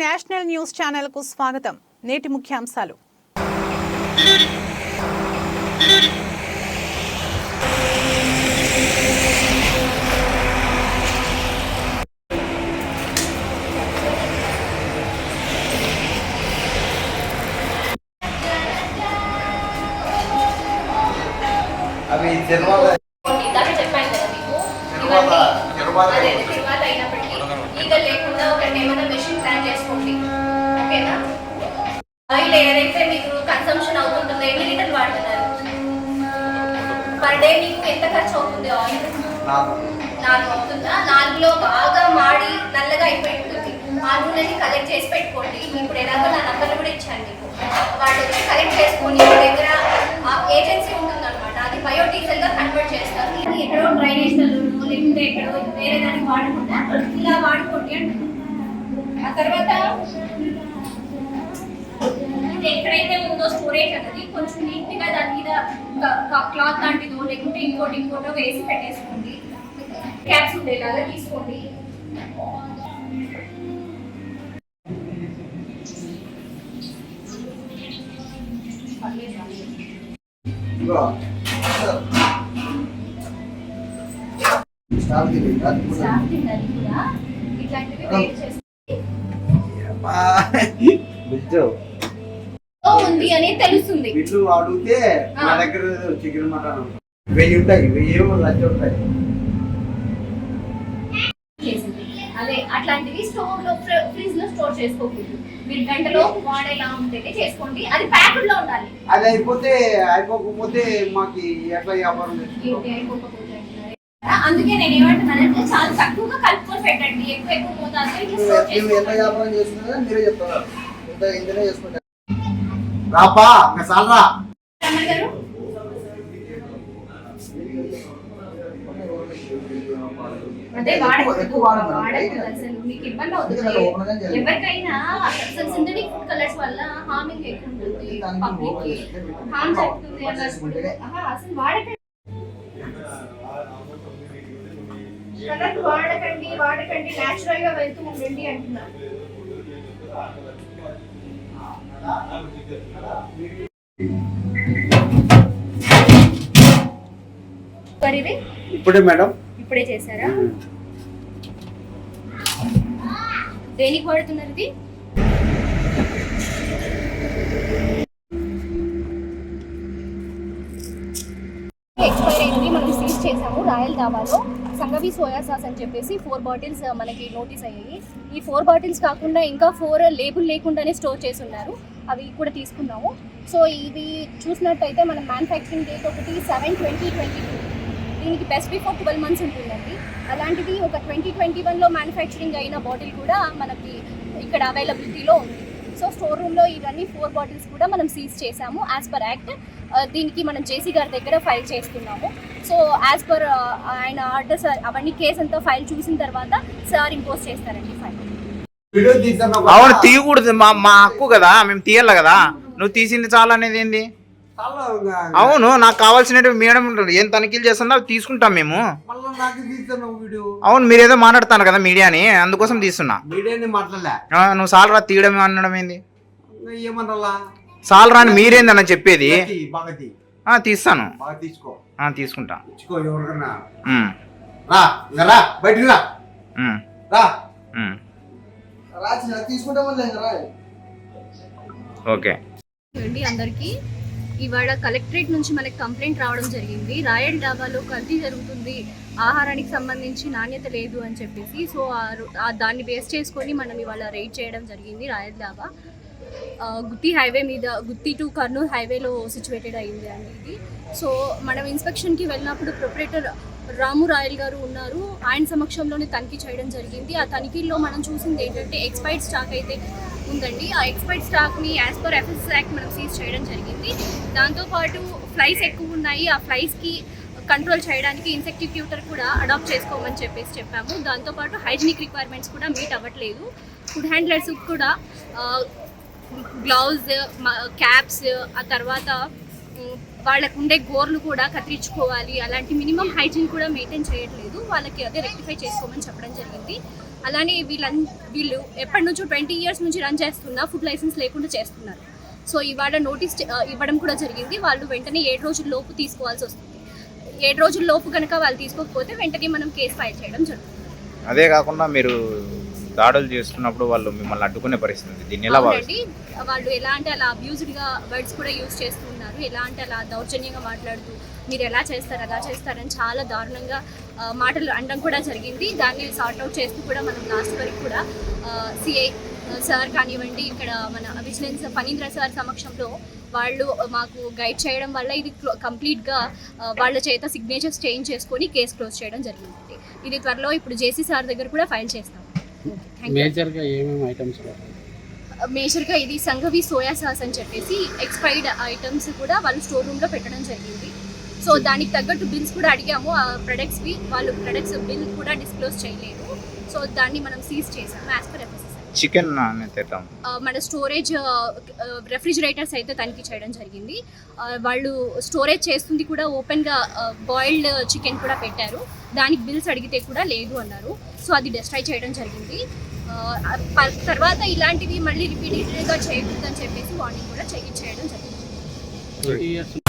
National news ఛానల్కు స్వాగతం. నేటి ముఖ్యాంశాలు. అవి తిరుమల ఇందాక చెప్పాను పర్ డే మీకు ఎంత ఖర్చు అవుతుంది ఆయిల్? నాలుగు. అవుతుందా? నాలుగులో బాగా మాడి నల్లగా అయిపోయి ఉంటుంది ఆ నూనెని కలెక్ట్ చేసి పెట్టుకోండి. ఇప్పుడు ఎలాగో నా నంబర్లు కూడా ఇచ్చాను మీకు వాళ్ళు వచ్చి కలెక్ట్ చేసుకొని మీ దగ్గర ఏజెన్సీ ఉంటుంది అనమాట అది బయోడీజిల్గా కన్వర్ట్ చేస్తారు. ఇది ఎక్కడో డ్రైనేజ్ లేకుంటే ఎక్కడో వేరే దానికి వాడకుండా ఇలా వాడుకోండి. ఆ తర్వాత ఇది ఎక్కడైతే ఉందో స్టోరేజ్ అన్నది కొంచెం నీట్గా దాని మీద క్లాత్ లాంటిదో లేకుంటే ఇంకోటి ఇంకోటో వేసి పెట్టేసుకోండి. క్యాప్స్ ఉండేలాగా తీసుకోండి. ఇట్లాంటివి ఉంది అని తెలుస్తుంది. బిడ్డు అడిగితే. నా దగ్గర చికెన్ మటన్ వెయ్యి ఉంటాయి వెయ్యి లక్ష ఉంటాయి. అదే అట్లాంటివి స్టోర్లో ఫ్రిడ్జ్లో స్టోర్ చేసుకోకూడదు. మీరు గంటలో వాడేలా ఉంటేనే చేసుకోండి. అది ప్యాకెట్లో ఉండాలి. అది అయిపోతే అయిపోకపోతే మాకు ఎట్లా వ్యాపారం. అందుకే నేను ఏమంటున్నానంటే చాలా తక్కువగా కలుపుకొని పెట్టండి. ఎక్కువ ఎక్కువ ఇట్లా నువ్వు ఎంత. వ్యాపారం చేస్తున్నా మీరే చెప్తారు. ఎంత ఇంతనే చేసుకుంటా రాపా ఇంకా సాలరా. మీకు ఇబ్బంది అవుతుంది. ఎవరికైనా కలర్స్ వల్ల హార్మింగ్ ఎక్కువ ఉంటుంది. పబ్లిక్కి. జరుగుతుంది అసలు వాడకండి. కలర్ వాడకండి వాడకండి. నేచురల్గా వెళ్తూ ఉండండి ఇది ఇప్పుడే మేడం. ఇప్పుడే చేశారా? దేనికి వాడుతున్నారు ఇది ఎక్స్పైర్ అయింది మనం సీజ్ చేసాము రాయల్ దాబాలో సంగవి సోయా సాస్ అని చెప్పేసి ఫోర్ బాటిల్స్ మనకి నోటీస్ అయ్యాయి. ఈ ఫోర్ బాటిల్స్ కాకుండా ఇంకా ఫోర్ లేబుల్ లేకుండానే స్టోర్ చేసి ఉన్నారు అవి కూడా తీసుకున్నాము. సో ఇది చూసినట్టయితే మన మ్యానుఫ్యాక్చరింగ్ డేట్ ఒకటి సెవెన్ ట్వంటీ ట్వంటీ టూ దీనికి బెస్ట్ బిఫోర్ ట్వెల్వ్ మంత్స్ ఉంటుందండి. అలాంటిది ఒక ట్వంటీ ట్వంటీ వన్లో మ్యానుఫ్యాక్చరింగ్ అయిన బాటిల్ కూడా మనకి ఇక్కడ అవైలబిలిటీలో ఉంది. సో స్టోర్ రూమ్లో ఇవన్నీ ఫోర్ బాటిల్స్ కూడా మనం సీజ్ చేసాము యాజ్ పర్ యాక్ట్ దీనికి మనం జేసీ గారి దగ్గర ఫైల్ చేస్తున్నాము. సో యాజ్ పర్ ఆయన ఆర్డర్స్ అవన్నీ కేసు అంతా ఫైల్ చూసిన తర్వాత సార్ ఇంపోజ్ చేస్తారండి ఫైల్. అవును తీయకూడదు. మా మా హక్కు కదా మేము తీయాలి కదా? నువ్వు తీసింది చాలా అనేది ఏంది? అవును నాకు కావాల్సినవి మేడం ఏం తనిఖీలు చేస్తున్నా అవి తీసుకుంటాం మేము. అవును మీరేదో మాట్లాడుతాను కదా మీడియాని అందుకోసం తీస్తున్నా. మీడియాని మాట్లాడలే. ఆ, నువ్వు సాలరా తీయడం అనడం ఏంది? ఏమనాలా సాలరా అని మీరేందన్న చెప్పేది? ఆ, తీస్తాను. బాగా తీసుకో. ఆ, తీసుకుంటా. ఇచ్చుకో ఎవరికన్నా. ఉమ్, రా ఇంకా రా బయటికి రా. ఉమ్, రా. ఉమ్. రా చిన్న, తీసుకుంటా మళ్ళీ ఇంకా రా ఓకే. అండి అందరికీ. ఇవాళ కలెక్టరేట్ నుంచి మనకి కంప్లైంట్ రావడం జరిగింది. రాయల్ డాబాలో కల్తీ జరుగుతుంది. ఆహారానికి సంబంధించి నాణ్యత లేదు అని చెప్పేసి సో ఆ రో- ఆ దాన్ని బేస్ చేసుకొని మనం ఇవాళ రైడ్ చేయడం జరిగింది రాయల్ డాబా. గుత్తి హైవే మీద గుత్తి టు కర్నూలు హైవేలో సిచ్యువేటెడ్ అయింది అండి ఇది. సో మనం ఇన్స్పెక్షన్కి వెళ్ళినప్పుడు ప్రొపరేటర్ రాము రాయల్ గారు ఉన్నారు. ఆయన సమక్షంలోనే తనిఖీ చేయడం జరిగింది. ఆ తనిఖీల్లో మనం చూసింది ఏంటంటే ఎక్స్పైర్డ్ స్టాక్ అయితే ఉందండి. ఆ ఎక్స్పైర్డ్ స్టాక్ని యాజ్ పర్ ఎఫ్ఎస్ యాక్ట్ మనం సీజ్ చేయడం జరిగింది. దాంతోపాటు ఫ్లైస్ ఎక్కువ ఉన్నాయి. ఆ ఫ్లైస్కి కంట్రోల్ చేయడానికి ఇన్సెక్టిక్యూటర్ కూడా అడాప్ట్ చేసుకోమని చెప్పేసి చెప్పాము. దాంతోపాటు హైజీనిక్ రిక్వైర్మెంట్స్ కూడా మీట్ అవ్వట్లేదు. ఫుడ్ హ్యాండ్లర్స్ కూడా గ్లౌజ్ క్యాప్స్ ఆ తర్వాత వాళ్ళకు ఉండే గోర్లు కూడా కత్తిరించుకోవాలి. అలాంటి మినిమం హైజీన్ కూడా మెయింటైన్ చేయట్లేదు. వాళ్ళకి అదే రెక్టిఫై చేసుకోమని చెప్పడం జరిగింది. అలానే వీళ్ళ వీళ్ళు ఎప్పటి నుంచో ట్వంటీ ఇయర్స్ నుంచి రన్ చేస్తున్నా ఫుడ్ లైసెన్స్ లేకుండా చేస్తున్నారు. సో ఇవాళ నోటీస్ ఇవ్వడం కూడా జరిగింది. వాళ్ళు వెంటనే ఏడు రోజుల లోపు తీసుకోవాల్సి వస్తుంది. ఏడు రోజుల లోపు కనుక వాళ్ళు తీసుకోకపోతే వెంటనే మనం కేసు ఫైల్ చేయడం జరుగుతుంది. అదే కాకుండా మీరు దాడులు చేస్తున్నప్పుడు వాళ్ళు మిమ్మల్ని అడ్డుకునే పరిస్థితి ఉంది. దీన్ని ఎలా వాళ్ళు ఎలా అంటే అలా అబ్యూజ్డ్గా వర్డ్స్ కూడా యూజ్ చేస్తున్నారు ఎలా అంటే అలా దౌర్జన్యంగా మాట్లాడుతూ మీరు ఎలా చేస్తారు అలా చేస్తారని చాలా దారుణంగా మాటలు అనడం కూడా జరిగింది. దాన్ని సార్ట్ అవుట్ చేస్తూ కూడా మనం లాస్ట్ వరకు కూడా సిఐ సార్ కానివ్వండి ఇక్కడ మన విజిలెన్స్ ఫణీంద్ర సార్ సమక్షంలో వాళ్ళు మాకు గైడ్ చేయడం వల్ల ఇది కంప్లీట్గా వాళ్ళ చేత సిగ్నేచర్స్ చేంజ్ చేసుకొని కేసు క్లోజ్ చేయడం జరిగింది. ఇది త్వరలో ఇప్పుడు జేసీ సార్ దగ్గర కూడా ఫైల్ చేస్తాం. మేజర్గా ఏమేమి ఐటమ్స్ మేజర్గా ఇది సంఘవి సోయా సాస్ అని చెప్పేసి ఎక్స్పైర్డ్ ఐటమ్స్ కూడా వాళ్ళు స్టోర్ రూమ్లో పెట్టడం జరిగింది. సో దానికి తగ్గట్టు బిల్స్ కూడా అడిగాము. ఆ ప్రొడక్ట్స్వి వాళ్ళు ప్రొడక్ట్స్ బిల్ కూడా డిస్క్లోజ్ చేయలేదు. సో దాన్ని మనం సీజ్ చేసాము యాజ్ పర్ చికెన్ మన స్టోరేజ్ రెఫ్రిజిరేటర్స్ అయితే తనిఖీ చేయడం జరిగింది. వాళ్ళు స్టోరేజ్ చేస్తుంది కూడా ఓపెన్గా బాయిల్డ్ చికెన్ కూడా పెట్టారు. దానికి బిల్స్ అడిగితే కూడా లేదు అన్నారు. సో అది డిస్ట్రాయ్ చేయడం జరిగింది. తర్వాత ఇలాంటివి మళ్ళీ రిపీటెడ్గా చేయకూడదని చెప్పేసి వార్నింగ్ కూడా చేయ- చేయడం జరిగింది ఇయర్స్